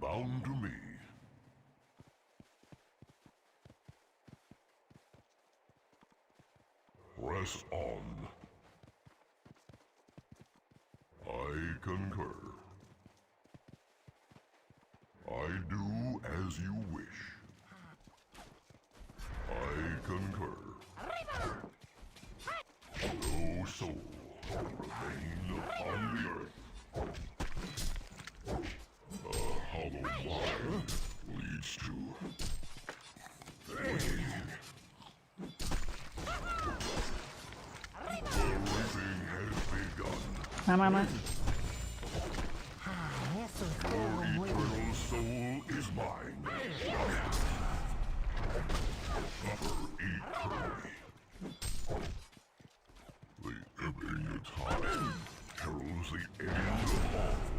bound to me. Press on. I concur. I do as you wish. I concur. No soul will remain upon the earth. A hollow mind leads to waiting. The reaping has begun. มามามา Your eternal soul is mine. Suffer eternally. The ebbing of time heralds the end of all.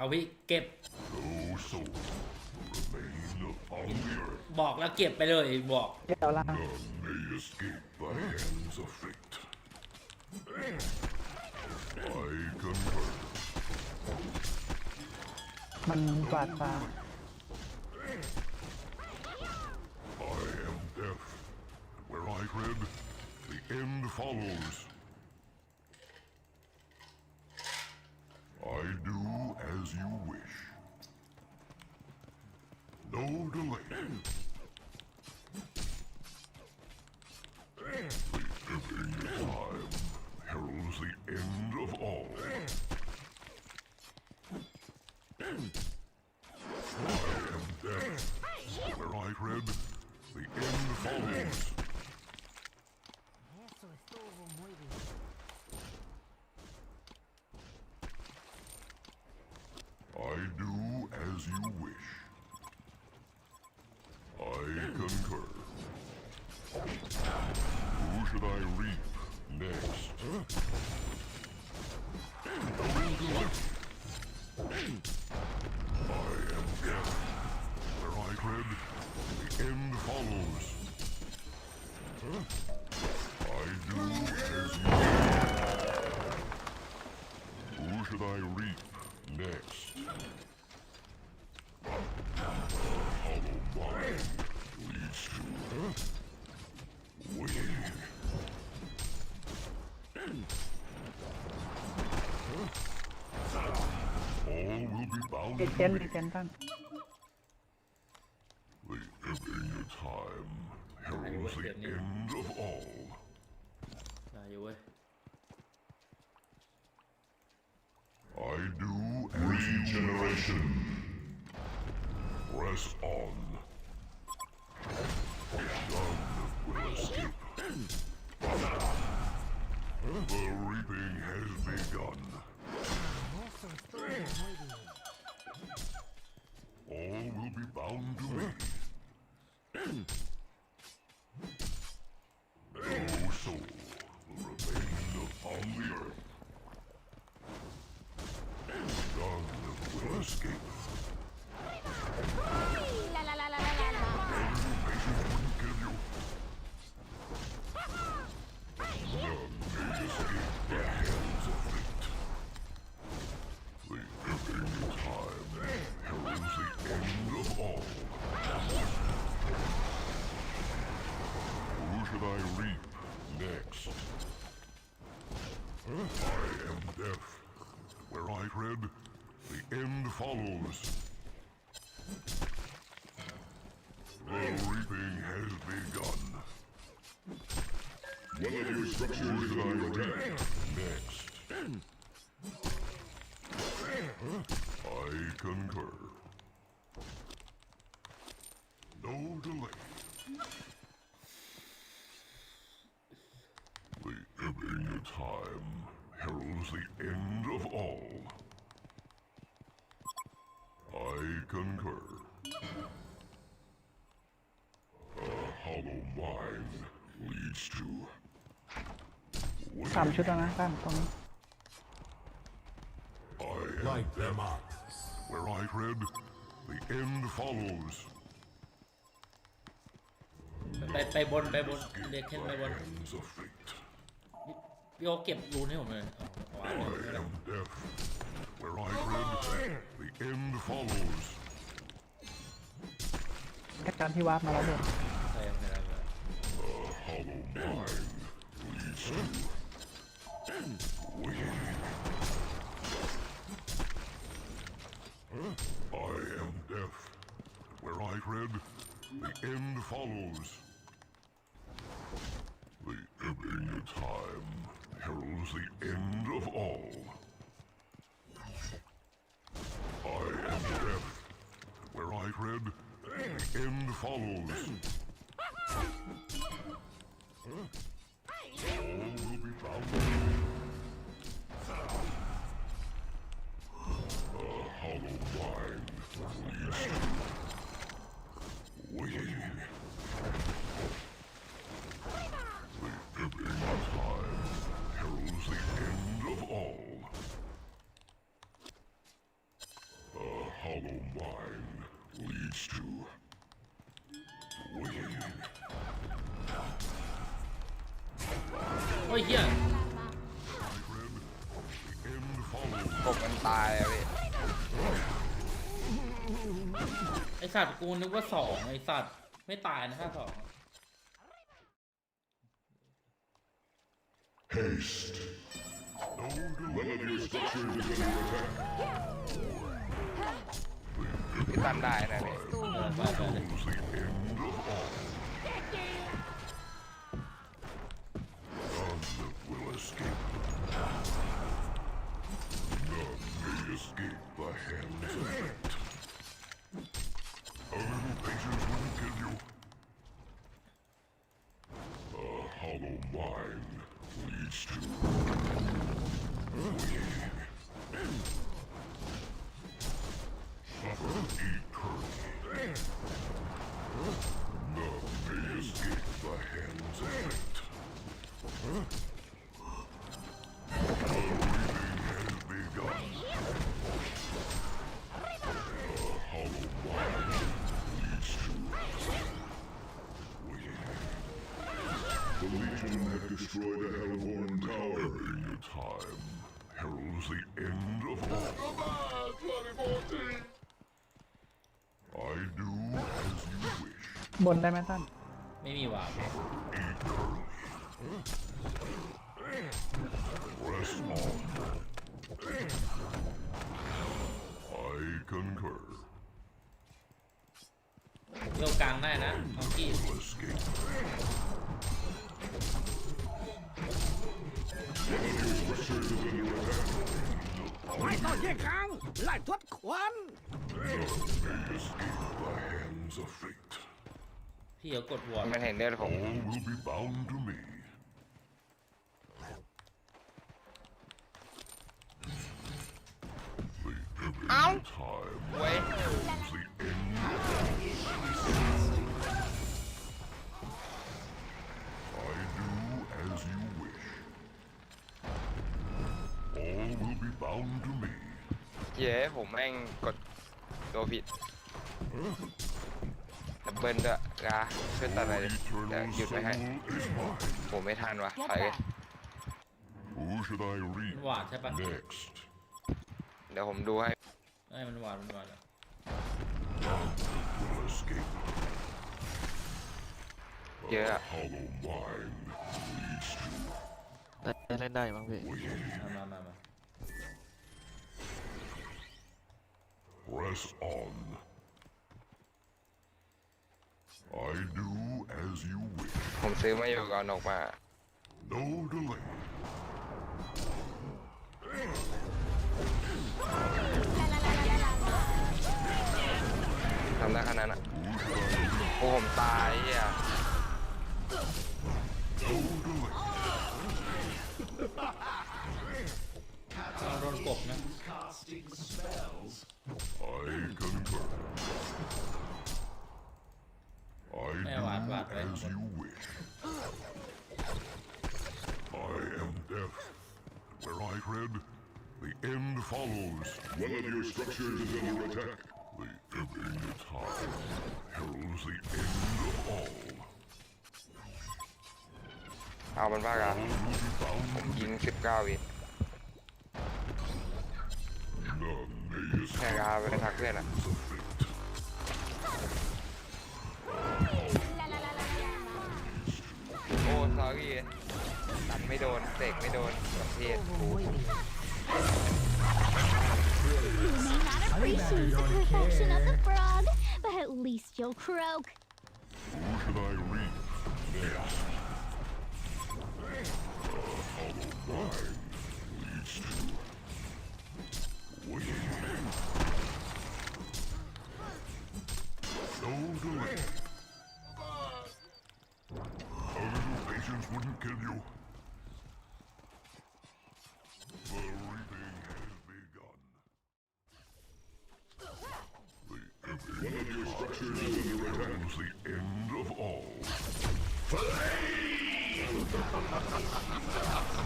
เอาพี่เก็บ No soul will remain upon the earth. บอกแล้วเก็บไปเลยบอก เดี๋ยวล่าง None may escape the hands of fate. I concur. มันกวาดฟ้า I am death. Where I tread, the end follows. Do as you wish. I concur. Who should I reap next? be bound เอ to เจน me. เอเจนตั้ง The ebbing of time heralds the end of all. ได้อยู่เว้ย I do regeneration. Press on. None will escape. The reaping has begun. Bound to me. Should I reap next? I am death. Where I tread, the end follows. The reaping has begun. One of your structures is under attack. Next. I concur. No delay. The ebbing of time heralds the end of all. I concur. A hollow mind leads to สามชุดแล้วนะท่านตรงนี้ I am them up. Where I tread, the end follows. ไปไปบนไปบนเรียกขึ้นไปบน Hands of fate. พี่โอเก็บรูนให้ผมเลยเอาวางไว้ I am death. Where I tread, the end follows. แค่การที่วาร์ปมาแล้วเด็ใช่ไม่ได้ไม่ได้ A hollow mind leads to waiting. I am death. Where I tread, the end follows. The ebbing of time heralds the end of all. I am death. Where I tread, end follows. โอ้ยเฮีย The end follows. กบมันตายอะพี่ไอสัตว์กูนึกว่าสองไอสัตว์ไม่ตายนะถ้าสอง Haste. No delay. One of your structures is under attack. พี่ตั้นได้นะพี่เออไปไปเลย Is the end of all. Escape the hands of fate. A little patience wouldn't kill you. A hollow mind leads to suffer eternally. None may escape the hands of fate. บนได้ไหมท่านไม่มีวาง Press on. I concur. โยกกลางได้นะของกี้ Will escape. One of your structures is under attack. ไม่ต้องแยกครั้งไล่ทดควัน None may escape the hands of fate. พี่เขากดวอร์ดมันเห็นเลือดผม All will be bound to me. The ebbing Ow. of time เว้ย is the end of all. I do as you wish. All will be bound to me. เย้ผมแม่งกดตัวผิดดับเบิลด้วย กาช่วยตัดอะไร Your เดี๋ยว eternal หยุดไว้ให้ soul is mine. ผมไม่ทันวะ Get ถอย back. Who should I read หวาดใช่ปะ next? เดี๋ยวผมดูให้ไอ้ยมันหวาดมันหวาดอะ Will escape. เยอะ A อะ hollow mind leads to ได้เล่นได้บ้างพี่ waiting. มามามามา Press on. I do as you wish. ผมซื้อมาอยู่ก่อนออกมา No delay. ทำได้ขนาดนั้นอะโอ้ผมตายเฮีย No delay. เราโดนกบนะ I concur. I Eh, what, what, do right? as you wish. I am death. Where I tread, the end follows. One of your structures is under attack. The ebbing tide heralds the end of all. เอามันบ้ากัน All will be bound. ยิงสิบเก้าวิ None may แค่ escape กาไปทักเพื่อนอะ the fate. La la la la la la. โอ้ซอรี่ตัดไม่โดนเตกไม่โดนประเทศกู You may not appreciate the perfection of the frog, but at least you'll croak. Who should I read next? A hollow mind leads to waiting. No delay. A little patience wouldn't kill you. the end of all. Flame!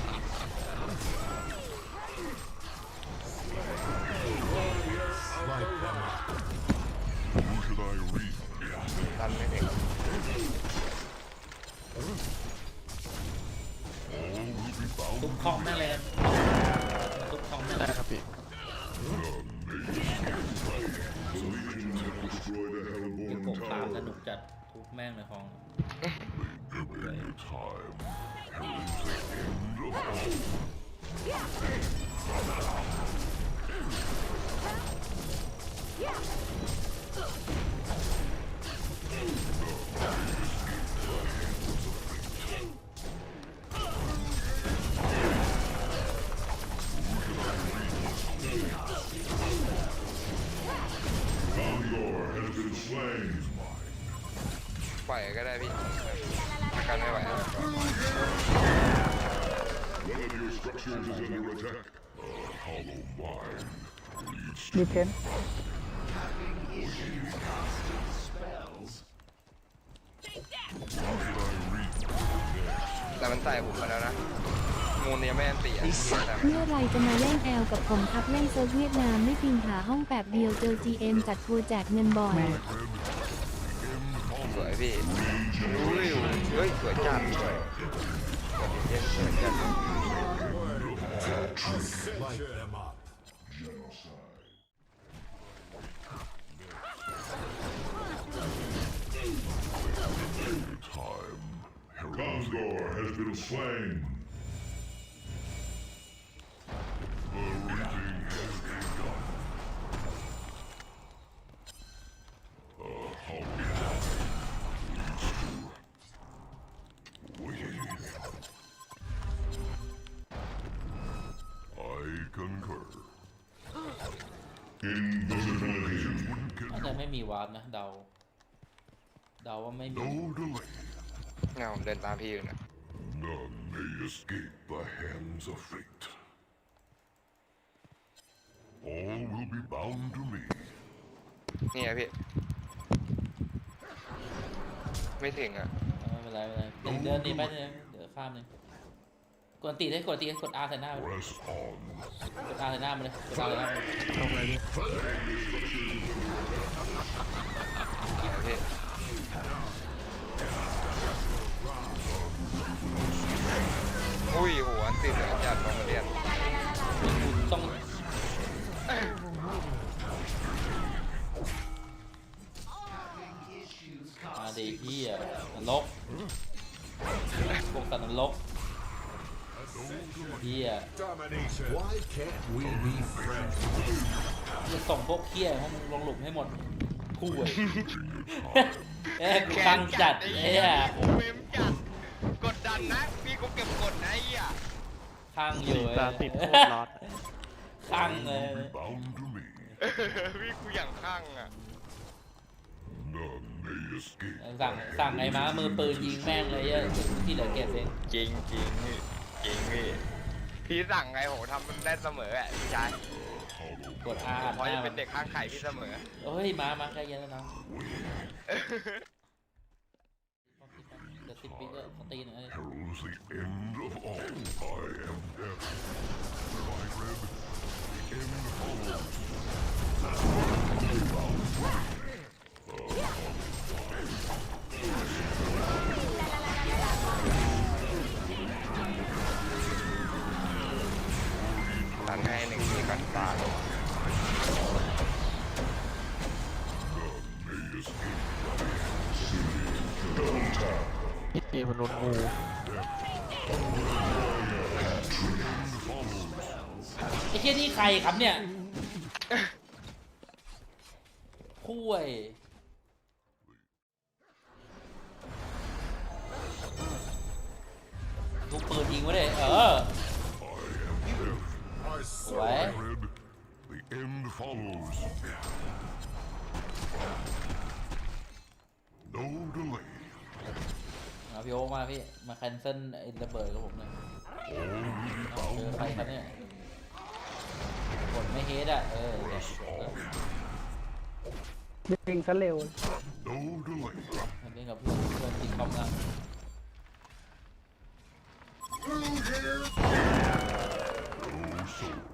ทุบแม่งเลยของเลย การไม่ไหวแล้ว One of your structures is under attack. A hollow mind leads ดีเพน How should I read? แต่มันใส่ผมมาแล้วนะมูลยังไม่อันตีอะแต่เมื่อไรจะมาเล่นแอลกับผมครับเล่นเซิร์ฟเวียดนามไม่พิมพ์หาห้องแบบเดียวเจอ GM จัดทัวร์แจกเงินบ่อยแม่ สวยพี่อุ้ยเฮ้ยสวยจัดสวยเย็นสวยจัด ม่มีวาร์ปนะเดา เดาว่าไม่มี No delay. เนี่ยผมเดินตามพี่อยู่นะ None may escape the hands of fate. All will be bound to me. นี่ไงพี่ ไม่ถึงอะไม่เป็นไรไม่เป็นไรเดินหนีไปเดินเดี๋ยวข้ามเลย กดตีได้กดตีกด R ใส่หน้าไป Press on. กด R ใส่หน้ามาเลยกด R ใส่หน้ามาเลยเนี่ยพี่อุ้ยโหอันติดเลยจัดลงมาเรียนต้องมาดีที่อะนรกพวกสัตว์นรก เฮีย Why can't we be friends? จะส่งพวกเฮียให้มึงลงหลุมให้หมดคู่อะเอ้ยกูตั้งจัดเอ้ยผมเมมจัดกดดันนะพี่กูเก็บกดข้างอยู่ตาติดโคตรร้อนข้างเลย Bound to me. พี่กูอย่างข้างอะ None may escape. สั่งสั่งไอ้ม้ามือปืนยิงแม่งเลยเหี้ยที่เหลือเก็บเองจริงจริงพี่ จริงพี่พี่สั่งไงผมทำได้เสมออะพี่ชายกดอาร์พอจะเป็นเด็กข้างไข่พี่เสมอ เฮ้ย มามาใกล้เย็นแล้วน้องเดี๋ยวสิบปีก็สตีหน่อย Heralds the end of all. I am death. Where I tread, the end follows. สั่งให้หนึ่งทีกันตาลงนี่มนุษย์งูไอ้เชี่ยนี่ใครครับเนี่ยคุ้ยลูกปืนยิงไว้เลยเออ สวย tread, the end follows. No delay. มาพี่โอ๊คมาพี่ มาแคนเซิลไอ้ระเบิดกับผมหน่อยเอาเจอใครครับเนี่ยกดไม่เฮดอะ เออเดี๋ยวเออยิงซะเร็ว No delay. มันเล่นกับเพื่อนเพื่อนติดคอมกัน No soul.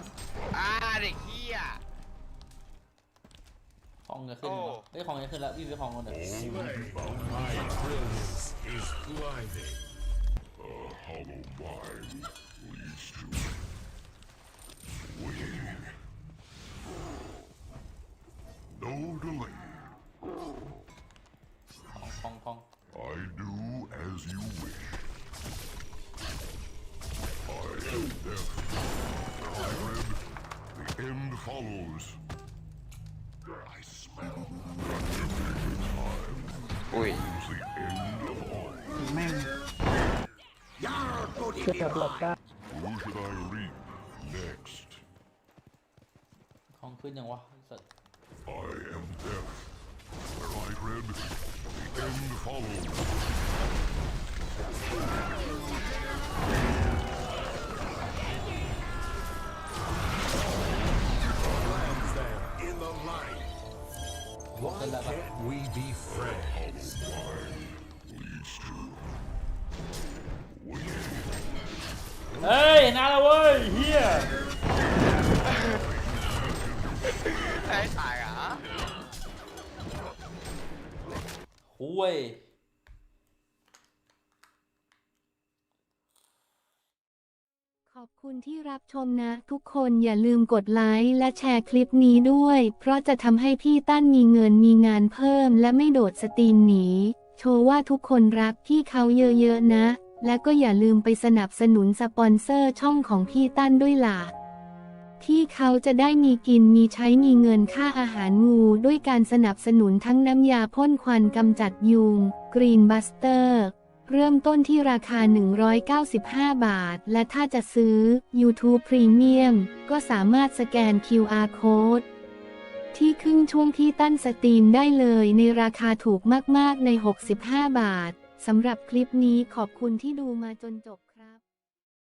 ของจะขึ้น โอ้ วะเฮ้ยของจะขึ้นแล้ววิ่งไปของกันเถอะ My brilliance is blinding. A hollow mind leads to winning. No delay. ของของของ I do as you wish. I am death. I read. The end follows. อุ้ย is the end of all. แม่ง Yar, go เกือบหลบได้ Who should I reap next? ของขึ้นยังวะสัตว์ I am death. Where I tread, the end follows. Why can't we be friends? Leads to เฮ้ยนาละเว้ยเฮีย ไอ้ตาย อะคุยขอบคุณที่รับชมนะ ทุกคนอย่าลืมกดไลค์และแชร์คลิปนี้ด้วย เพราะจะทำให้พี่ตั้นมีเงินมีงานเพิ่มและไม่โดดสตรีมหนี โชว์ว่าทุกคนรักพี่เขาเยอะๆนะ และก็อย่าลืมไปสนับสนุนสปอนเซอร์ช่องของพี่ตั้นด้วยล่ะที่เขาจะได้มีกินมีใช้มีเงินค่าอาหารงูด้วยการสนับสนุนทั้งน้ำยาพ่นควันกำจัดยุง Green Buster เริ่ เริ่มต้นที่ราคา 195 บาท และถ้าจะซื้อ YouTube Premium ก็สามารถสแกน QR Code ที่ครึ่งช่วงที่ตั้นสตรีมได้เลยในราคาถูกมาก ๆ ใน 65 บาท สำหรับคลิปนี้ขอบคุณที่ดูมาจนจบ